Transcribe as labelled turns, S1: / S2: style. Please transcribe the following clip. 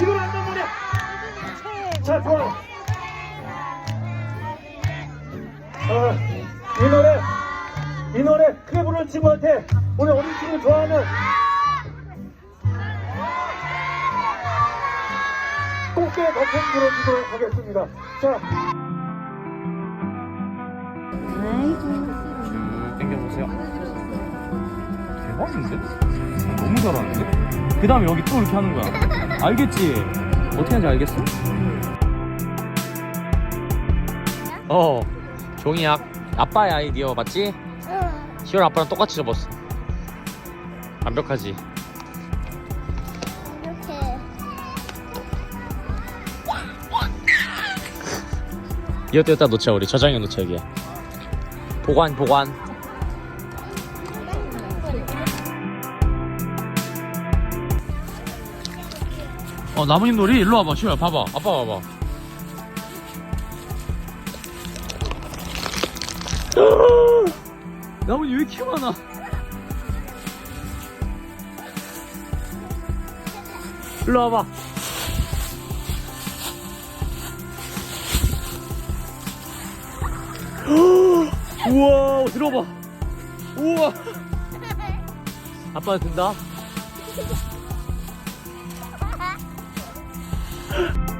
S1: 이걸 안단 말이야. 자, 좋아. 아, 이 노래, 이 노래 크게 부르는 친구한테 우리 어린 친구 좋아하는 꽃게 버튼 불어주도록 하겠습니다. 자,
S2: 쭉 당겨보세요. 대박인데? 너무 잘하는데? 그 다음에 여기 또 이렇게 하는 거야. 알겠지? 어떻게 하는지 알겠어? 어, 종이야. 아빠의 아이디어 맞지? 시원 아빠랑 똑같이 접었어. 완벽하지? 이것도 여기다 놓자 우리 저장해 놓자 여기에 보관 보관 어 나뭇잎 놀이? 일로 와봐 시우야 봐봐. 아빠 봐봐. 나뭇잎 왜 이렇게 많아? 일로 와봐. 우와 들어봐. 우와. 아빠 든다 Yeah.